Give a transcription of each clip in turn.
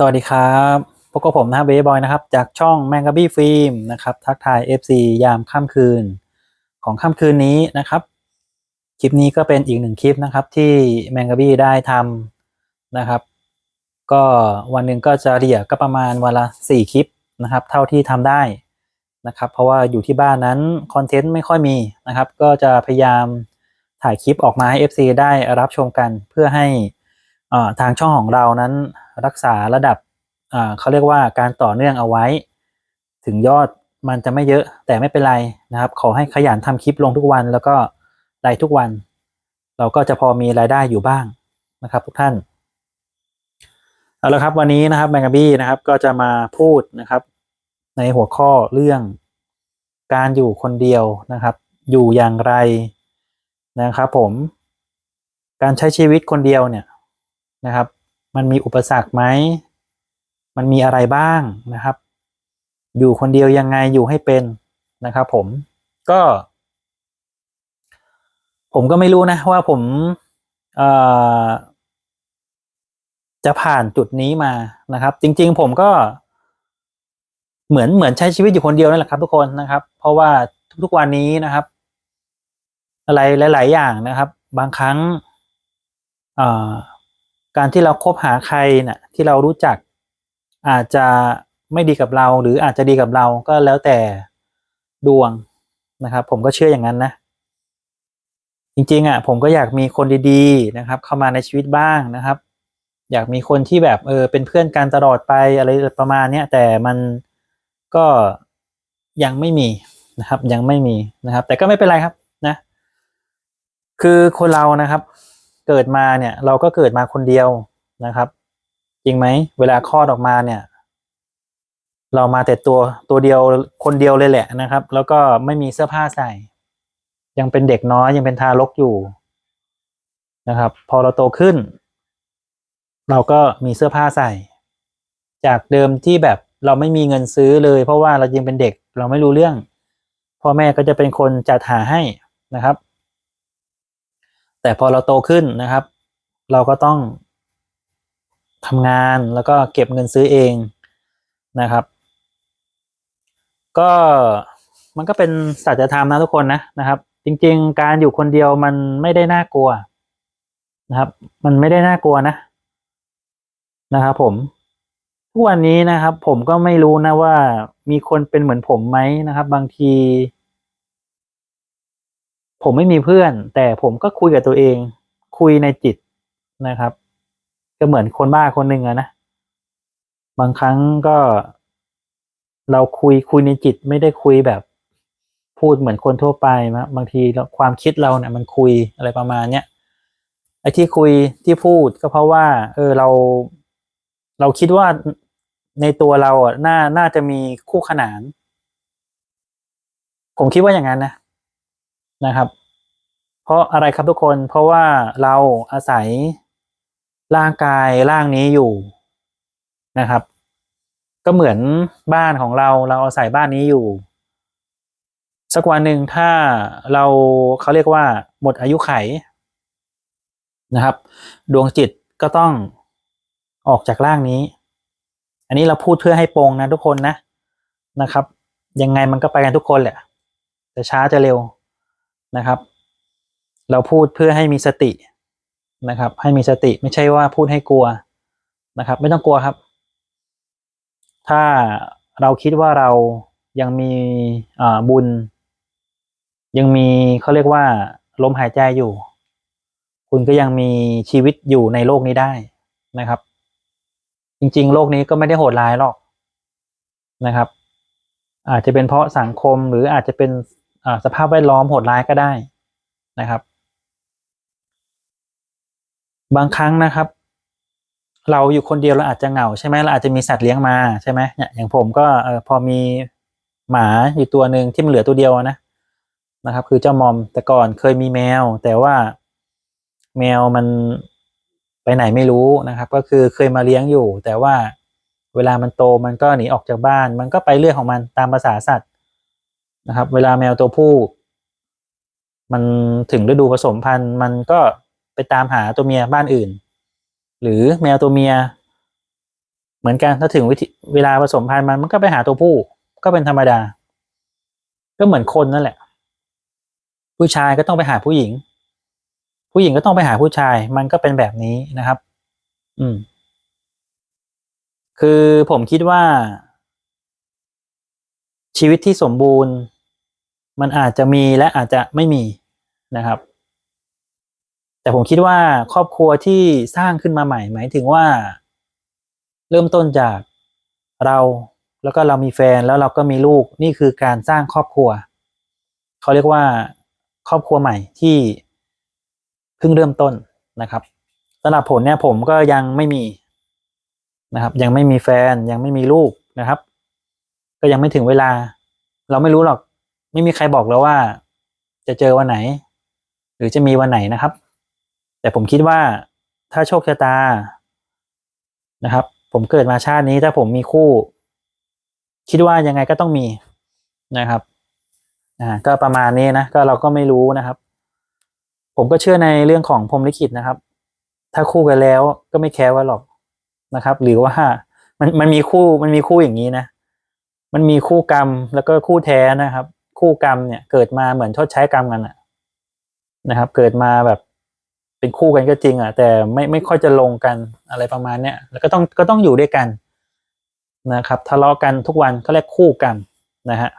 สวัสดีครับพบกับผมนะครับเบย์บอยนะครับ จากช่องแมงกะบี้ฟิล์มนะครับ ทักทาย FC ยามค่ำคืน ของค่ำคืนนี้นะครับ คลิปนี้ก็เป็นอีกหนึ่งคลิปนะครับ ที่แมงกะบี้ได้ทำนะครับ ก็วันหนึ่งก็จะเรียกก็ประมาณวันละสี่คลิปนะครับ เท่าที่ทำได้นะครับ เพราะว่าอยู่ที่บ้านนั้นคอนเทนต์ไม่ค่อยมีนะครับ ก็จะพยายามถ่ายคลิปออกมาให้ FC ได้รับชมกันเพื่อให้ทางช่องของเรานั้น รักษาระดับเขาเรียกว่าการต่อเนื่องเอาไว้ ถึงยอดมันจะไม่เยอะแต่ไม่เป็นไรนะครับ ขอให้ขยันทำคลิปลงทุกวันแล้วก็ไลฟ์ทุกวัน เราก็จะพอมีรายได้อยู่บ้างนะครับ ทุกท่านเอาละครับวันนี้นะครับแมงกะบี้นะครับก็จะมาพูดนะครับ ในหัวข้อเรื่องการอยู่คนเดียวนะครับ อยู่อย่างไรนะครับ ผม การใช้ชีวิตคนเดียวเนี่ยนะครับ มันมีอุปสรรคไหม มันมีอะไรบ้างนะครับ อยู่คนเดียวยังไงอยู่ให้เป็นนะครับ ผมก็ ผมก็ไม่รู้นะว่าผมเจะผ่านจุดนี้มานะครับ จริง ๆ ผมก็ เหมือนเหมือนใช้ชีวิตอยู่คนเดียวนั่นแหละครับทุกคนนะครับ เพราะว่าทุกๆวันนี้นะครับ อะไรหลาย ๆ อย่างนะครับ บางครั้ง เอ่อ การที่เราคบหาใครนะ่ะที่เรารู้จักอาจจะไม่ดีกับเรา หรืออาจจะดีกับเราก็แล้วแต่ดวงนะครับ ผมก็เชื่ออย่างนั้นนะ จริงๆอะผมก็อยากมีคนดีๆนะครับ เข้ามาในชีวิตบ้างนะครับ อยากมีคนที่แบบเออเป็นเพื่อนกันตลอดไปอะไรประมาณเนี้ยแต่มันก็ยังไม่มีนะครับ ยังไม่มีนะครับ แต่ก็ไม่เป็นไรครับนะ คือคนเรานะครับ เกิดมาเนี่ย เราก็เกิดมาคนเดียวนะครับ จริงไหมเวลาคลอดออกมาเนี่ย เรามาแต่ตัวตัวเดียวคนเดียวเลยแหละนะครับ แล้วก็ไม่มีเสื้อผ้าใส่ ยังเป็นเด็กน้อยยังเป็นทารกอยู่นะครับ พอเราโตขึ้น เราก็มีเสื้อผ้าใส่ จากเดิมที่แบบเราไม่มีเงินซื้อเลย เพราะว่าเรายังเป็นเด็กเราไม่รู้เรื่องพ่อแม่ก็จะเป็นคนจัดหาให้นะครับ แต่พอเราโตขึ้นนะครับ เราก็ต้องทำงานแล้วก็เก็บเงินซื้อเองนะครับ ก็มันก็เป็นสัจธรรมนะทุกคนนะนะครับ จริง ๆ การอยู่คนเดียวมันไม่ได้น่ากลัวนะครับ มันไม่ได้น่ากลัวนะนะครับ ผมทุกวันนี้นะครับ ผมก็ไม่รู้นะว่ามีคนเป็นเหมือนผมไหมนะครับ บางที ผมไม่มีเพื่อน แต่ผมก็คุยกับตัวเอง คุยในจิตนะครับ ก็เหมือนคนบ้าคนหนึ่งอะนะบางครั้งก็ เราคุยคุยในจิตไม่ได้คุยแบบ พูดเหมือนคนทั่วไปนะบางทีความคิดเราเนี่ยมันคุยอะไรประมาณเนี้ยไอ้ที่คุยที่พูดก็เพราะว่า เออเรา เราคิดว่าในตัวเราอะน่าน่าจะมีคู่ขนาน ผมคิดว่าอย่างนั้นนะ นะครับ เพราะอะไรครับทุกคนเพราะว่าเราอาศัยร่างกายร่างนี้อยู่นะครับ ก็เหมือนบ้านของเราเราอาศัยบ้านนี้อยู่ สักวันหนึ่งถ้าเราเขาเรียกว่า หมดอายุไขนะครับ ดวงจิตก็ต้องออกจากร่างนี้ อันนี้เราพูดเพื่อให้ปรงนะทุกคนนะนะครับ ยังไงมันก็ไปกันทุกคนแหละ จะช้าจะเร็ว นะครับ เราพูดเพื่อให้มีสตินะครับ ให้มีสติไม่ใช่ว่าพูดให้กลัวนะครับ ไม่ต้องกลัวครับ ถ้าเราคิดว่าเรายังมีบุญ ยังมีเขาเรียกว่าลมหายใจอยู่ คุณก็ยังมีชีวิตอยู่ในโลกนี้ได้นะครับ จริงๆ โลกนี้ก็ไม่ได้โหดร้ายหรอกนะครับ อาจจะเป็นเพราะสังคมหรืออาจจะเป็น สภาพแวดล้อมโหดร้ายก็ได้นะครับ บางครั้งนะครับ เราอยู่คนเดียวเราอาจจะเหงาใช่ไหมเราอาจจะมีสัตว์เลี้ยงมาใช่ไหมเนี่ยอย่างผมก็พอมีหมาอยู่ตัวหนึ่งที่มันเหลือตัวเดียวนะนะครับ คือเจ้ามอมแต่ก่อนเคยมีแมว แต่ว่าแมวมันไปไหนไม่รู้นะครับ ก็คือเคยมาเลี้ยงอยู่ แต่ว่าเวลามันโตมันก็หนีออกจากบ้าน มันก็ไปเรื่องของมันตามภาษาสัตว์ นะครับ เวลาแมวตัวผู้ มันถึงฤดูผสมพันธุ์มันก็ไปตามหาตัวเมียบ้านอื่น หรือแมวตัวเมีย เหมือนกันถ้าถึงวิธีเวลาผสมพันธุ์มันมันก็ไปหาตัวผู้ ก็เป็นธรรมดา ก็เหมือนคนนั่นแหละ ผู้ชายก็ต้องไปหาผู้หญิง ผู้หญิงก็ต้องไปหาผู้ชาย มันก็เป็นแบบนี้นะครับ อืม คือผมคิดว่าชีวิตที่สมบูรณ์ มันอาจจะมีและอาจจะไม่มีนะครับ แต่ผมคิดว่าครอบครัวที่สร้างขึ้นมาใหม่ หมายถึงว่า เริ่มต้นจากเราแล้วก็เรามีแฟนแล้วเราก็มีลูกนี่คือการสร้างครอบครัวเขาเรียกว่าครอบครัวใหม่ที่เพิ่งเริ่มต้นนะครับสำหรับผมเนี่ยผมก็ยังไม่มีนะครับ ยังไม่มีแฟนยังไม่มีลูกนะครับ ก็ยังไม่ถึงเวลา เราไม่รู้หรอก ไม่มีใครบอกเราว่า จะเจอวันไหน หรือจะมีวันไหนนะครับ แต่ผมคิดว่าถ้าโชคชะตานะครับ ผมเกิดมาชาตินี้ถ้าผมมีคู่ คิดว่ายังไงก็ต้องมีนะครับอ่าก็ประมาณนี้นะก็เราก็ไม่รู้นะครับ ผมก็เชื่อในเรื่องของพรมลิขิตนะครับ ถ้าคู่กันแล้วก็ไม่แคร์ว่าหรอกนะครับ หรือว่ามันมันมีคู่มันมีคู่อย่างนี้นะ มันมีคู่กรรมแล้วก็คู่แท้นะครับ คู่กรรมเนี่ยเกิดมาเหมือนชดใช้กรรมกันนะครับ เกิดมาแบบเป็นคู่กันก็จริงอะแต่ไม่ไม่ค่อยจะลงกันอะไรประมาณเนี้ยแล้วก็ต้องก็ต้องอยู่ด้วยกันนะครับทะเลาะกันทุกวันก็เรียกคู่กรรมนะฮะ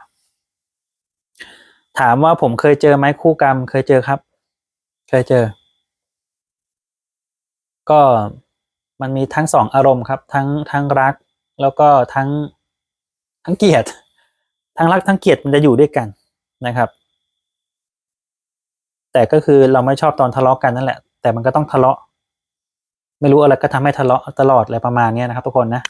ถามว่าผมเคยเจอไหมคู่กรรม เคยเจอครับ เคยเจอ ก็มันมีทั้งสองอารมณ์ครับ ทั้งทั้งรัก แล้วก็ทั้งทั้งเกลียด ทั้งรักทั้งเกลียดมันจะอยู่ด้วยกันนะครับ แต่ก็คือเราไม่ชอบตอนทะเลาะกันนั่นแหละ แต่มันก็ต้องทะเลาะ ไม่รู้อะไรก็ทำให้ทะเลาะตลอดอะไรประมาณนี้นะครับ ทุกคนนะ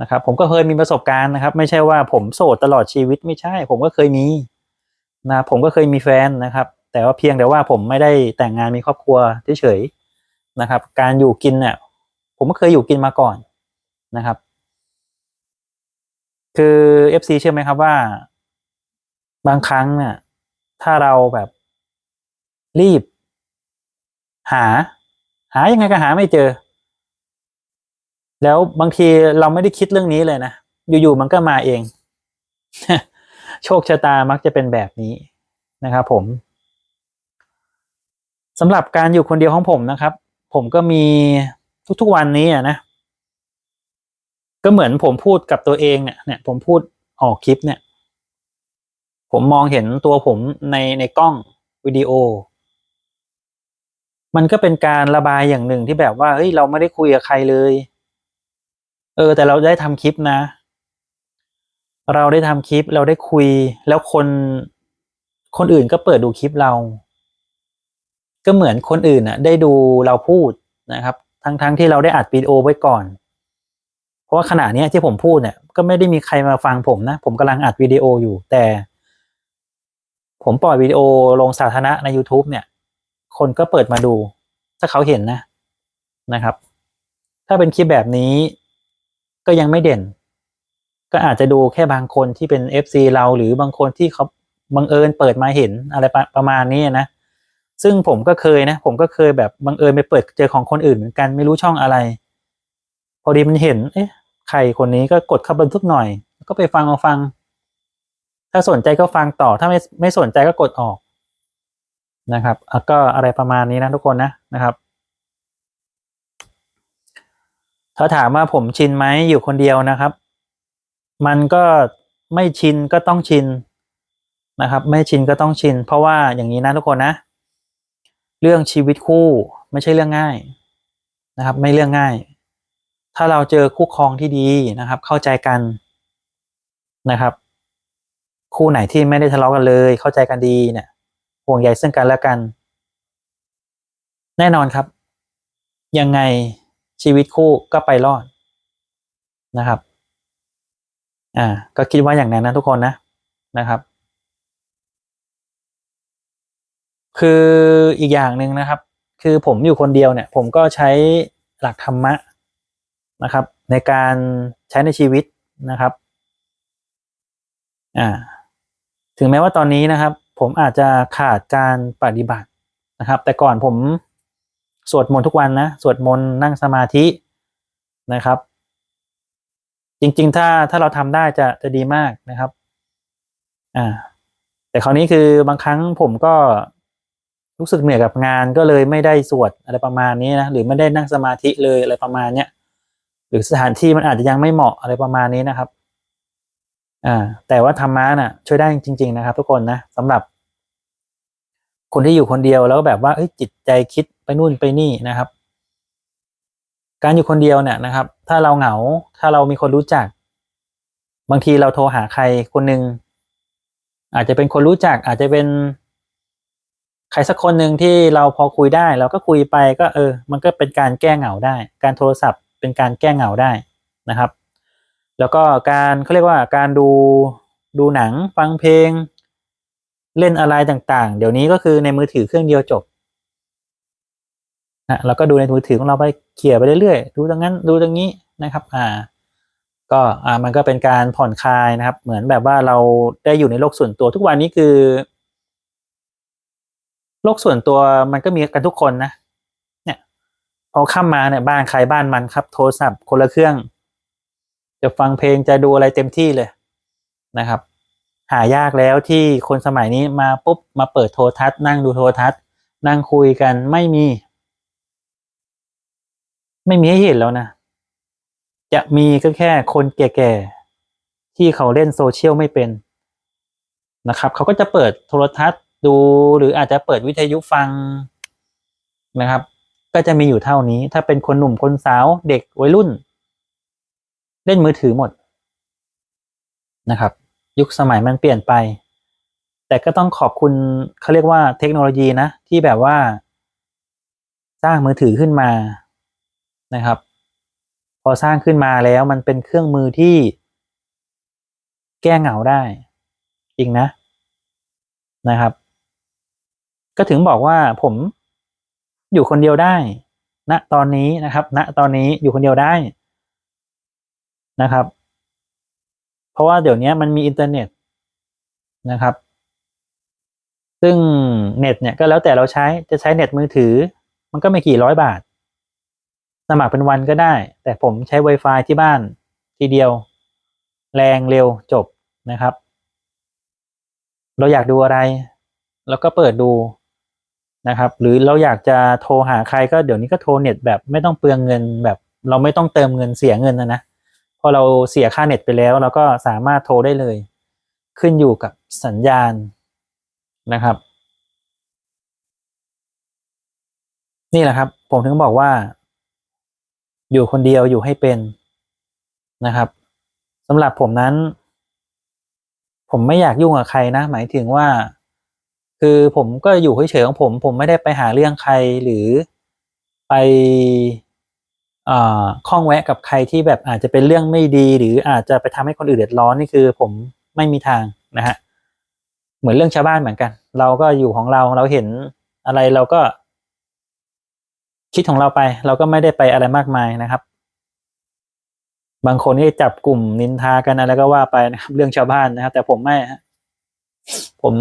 นะครับ ผมก็เคยมีประสบการณ์นะครับ ไม่ใช่ว่าผมโสดตลอดชีวิตไม่ใช่ ผมก็เคยมีนะผมก็เคยมีแฟนนะครับ แต่ว่าเพียงแต่ว่าผมไม่ได้แต่งงานมีครอบครัวเฉยๆนะครับ การอยู่กินเนี่ยผมก็เคยอยู่กินมาก่อนนะครับ คือเอฟซีเชื่อไหมครับว่า บางครั้งเนี่ย ถ้าเราแบบรีบ หา หายังไงก็หาไม่เจอ แล้วบางทีเราไม่ได้คิดเรื่องนี้เลยนะ อยู่ๆมันก็มาเอง โชคชะตามักจะเป็นแบบนี้นะครับผมสำหรับการอยู่คนเดียวของผมนะครับ ผมก็มีทุกๆวันนี้อะนะ ก็เหมือนผมพูดกับตัวเองเนี่ยเนี่ยผมพูดออกคลิปเนี่ย ผมมองเห็นตัวผมในในกล้องวิดีโอ มันก็เป็นการระบายอย่างหนึ่งที่แบบว่าเฮ้ยเราไม่ได้คุยกับใครเลย เออ แต่เราได้ทำคลิปนะ เราได้ทำคลิปเราได้คุยแล้วคนคนอื่นก็เปิดดูคลิปเรา ก็เหมือนคนอื่นอะ ได้ดูเราพูดนะครับ ทั้งๆทที่เราได้อัดวิดีโอไว้ก่อน เพราะว่าขณะนี้ที่ผมพูดเนี่ยก็ไม่ได้มีใครมาฟังผมนะ ผมกำลังอัดวิดีโออยู่แต่ ผมปล่อยวิดีโอลงสาธารณะใน YouTube เนี่ย คนก็เปิดมาดู ถ้าเขาเห็นนะนะครับ ถ้าเป็นคลิปแบบนี้ก็ยังไม่เด่น ก็อาจจะดูแค่บางคนที่เป็น FC เราหรือบางคนที่เขาบังเอิญเปิดมาเห็นอะไรประประมาณนี้นะ ซึ่งผมก็เคยนะ ผมก็เคยแบบบังเอิญไปเปิดเจอของคนอื่นเหมือนกันไม่รู้ช่องอะไร พอดีมันเห็น เอ๊ะ ใครคนนี้ก็กดเข้าบันทึกหน่อย ก็ไปฟังมาฟัง ถ้าสนใจก็ฟังต่อ ถ้าไม่ไม่สนใจก็กดออกนะครับก็อะไรประมาณนี้นะทุกคนนะนะครับถ้าถามว่าผมชินไหมอยู่คนเดียวนะครับ มันก็ไม่ชินก็ต้องชินนะครับ ไม่ชินก็ต้องชิน เพราะว่าอย่างนี้นะทุกคนนะ เรื่องชีวิตคู่ไม่ใช่เรื่องง่ายนะครับ ไม่เรื่องง่าย ถ้าเราเจอคู่ครองที่ดีนะครับ เข้าใจกันนะครับ คู่ไหนที่ไม่ได้ทะเลาะกันเลย เข้าใจกันดีเนี่ยห่วงใยซึ่งกันและกัน แน่นอนครับ ยังไงชีวิตคู่ก็ไปรอดนะครับ อ่า ก็คิดว่าอย่างนั้นนะทุกคนนะนะครับ คืออีกอย่างหนึ่งนะครับ คือผมอยู่คนเดียวเนี่ย ผมก็ใช้หลักธรรมะ นะครับ ในการใช้ในชีวิตนะครับอ่าถึงแม้ว่าตอนนี้นะครับ ผมอาจจะขาดการปฏิบัตินะครับ แต่ก่อนผมสวดมนต์ทุกวันนะสวดมนต์นั่งสมาธินะครับ จริงๆ ถ้าถ้าเราทำได้จะจะดีมากนะครับอ่าแต่คราวนี้คือบางครั้งผมก็รู้สึกเหนื่อยกับงานก็เลยไม่ได้สวดอะไรประมาณนี้นะหรือไม่ได้นั่งสมาธิเลยอะไรประมาณเนี้ย รือสถานที่มันอาจจะยังไม่เหมาะอะไรประมาณนี้นะครับอ่าแต่ว่าธรรมะน่ะ ช่วยได้จริง ๆ นะครับ ทุกคนนะสำหรับ คนที่อยู่คนเดียวแล้วแบบว่าเอ้ยจิตใจคิดไปนู่นไปนี่นะครับ การอยู่คนเดียวเนี่ยนะครับ ถ้าเราเหงาถ้าเรามีคนรู้จัก บางทีเราโทรหาใครคนหนึ่งอาจจะเป็นคนรู้จัก อาจจะเป็นใครสักคนหนึ่งที่เราพอคุยได้ เราก็คุยไปก็เออ มันก็เป็นการแก้เหงาได้ การโทรศัพท์ เป็นการแก้เหงาได้นะครับ แล้วก็การเขาเรียกว่าการดูดูหนังฟังเพลง เล่นอะไรต่างๆ เดี๋ยวนี้ก็คือในมือถือเครื่องเดียวจบนะเราก็ดูในมือถือของเราไปเขี่ยไปเรื่อยๆดูตรงนั้นดูตรงนี้นะครับ อ่า ก็อ่ามันก็เป็นการผ่อนคลายนะครับ เหมือนแบบว่าเราได้อยู่ในโลกส่วนตัวทุกวันนี้คือ โลกส่วนตัวมันก็มีกันทุกคนนะ พอข้ามมาเนี่ยบ้านใครบ้านมันครับ โทรศัพท์คนละเครื่อง จะฟังเพลงจะดูอะไรเต็มที่เลยนะครับ หายากแล้วที่คนสมัยนี้มาปุ๊บมาเปิดโทรทัศน์นั่งดูโทรทัศน์ นั่งคุยกันไม่มี ไม่มีให้เห็นแล้วนะ จะมีก็แค่คนแก่ๆที่เขาเล่นโซเชียลไม่เป็นนะครับ เขาก็จะเปิดโทรทัศน์ดูหรืออาจจะเปิดวิทยุฟังนะครับ ก็จะมีอยู่เท่านี้ ถ้าเป็นคนหนุ่มคนสาวเด็กวัยรุ่น เล่นมือถือหมดนะครับ ยุคสมัยมันเปลี่ยนไป แต่ก็ต้องขอบคุณเขาเรียกว่าเทคโนโลยีนะ ที่แบบว่า สร้างมือถือขึ้นมานะครับ พอสร้างขึ้นมาแล้วมันเป็นเครื่องมือที่ แก้เหงาได้จริงนะนะครับ ก็ถึงบอกว่าผม อยู่คนเดียวได้ณนะตอนนี้นะครับ ณตอนนี้อยู่คนเดียวได้นะครับ เพราะว่าเดี๋ยวนี้มันมีอินเทอร์เน็ตนะครับ ซึ่งเน็ตเนี่ยก็แล้วแต่เราใช้จะใช้เน็ตมือถือ มันก็ไม่กี่ร้อยบาท สมัครเป็นวันก็ได้ แต่ผมใช้ Wi-Fi ที่บ้านทีเดียว แรงเร็วจบนะครับ เราอยากดูอะไรเราก็เปิดดู นะครับ หรือเราอยากจะโทรหาใครก็เดี๋ยวนี้ก็โทรเน็ตแบบไม่ต้องเปลืองเงินแบบ เราไม่ต้องเติมเงินเสียเงินนะนะพอเราเสียค่าเน็ตไปแล้ว เราก็สามารถโทรได้เลย ขึ้นอยู่กับสัญญาณนะครับ นี่แหละครับ ผมถึงบอกว่า อยู่คนเดียวอยู่ให้เป็นนะครับสำหรับผมนั้น ผมไม่อยากยุ่งกับใครนะ หมายถึงว่า คือผมก็อยู่เฉยๆของผม ผมไม่ได้ไปหาเรื่องใครหรือไปข้องแวะกับใครที่แบบอาจจะเป็นเรื่องไม่ดี หรืออาจจะไปทำให้คนอื่นเดือดร้อนนี่คือผมไม่มีทางนะฮะเหมือนเรื่องชาวบ้านเหมือนกัน เราก็อยู่ของเราเราเห็นอะไรเราก็ คิดของเราไป เราก็ไม่ได้ไปอะไรมากมายนะครับ บางคนที่จับกลุ่มนินทากันอะไรก็ว่าไปนะครับ เรื่องชาวบ้านนะครับ แต่ผมไม่ผม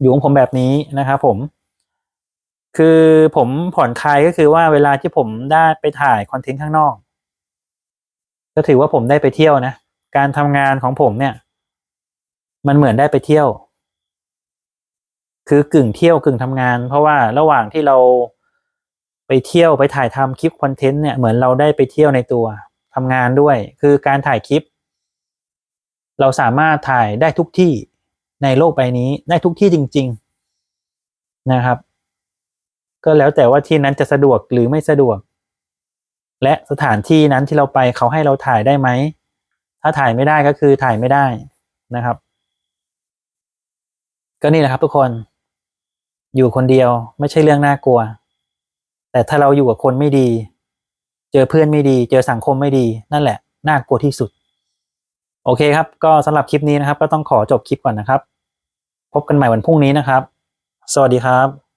อยู่ของผมแบบนี้นะครับผม คือผมผ่อนคลายก็คือว่าเวลาที่ผมได้ไปถ่ายคอนเทนต์ข้างนอก ก็ถือว่าผมได้ไปเที่ยวนะ การทำงานของผมเนี่ย มันเหมือนได้ไปเที่ยว คือกึ่งเที่ยวกึ่งทำงาน เพราะว่าระหว่างที่เราไปเที่ยวไปถ่ายทำคลิปคอนเทนต์เนี่ยเหมือนเราได้ไปเที่ยวในตัวทำงานด้วย คือการถ่ายคลิป เราสามารถถ่ายได้ทุกที่ ในโลกใบนี้ได้ทุกที่จริง ๆนะครับ ก็แล้วแต่ว่าที่นั้นจะสะดวกหรือไม่สะดวก และสถานที่นั้นที่เราไปเขาให้เราถ่ายได้ไหม ถ้าถ่ายไม่ได้ก็คือถ่ายไม่ได้นะครับ ก็นี่แหละครับทุกคนอยู่คนเดียวไม่ใช่เรื่องน่ากลัว แต่ถ้าเราอยู่กับคนไม่ดี เจอเพื่อนไม่ดี เจอสังคมไม่ดี นั่นแหละน่ากลัวที่สุด โอเคครับ ก็สำหรับคลิปนี้นะครับ ก็ต้องขอจบคลิปก่อนนะครับ พบกันใหม่วันพรุ่งนี้นะครับ สวัสดีครับ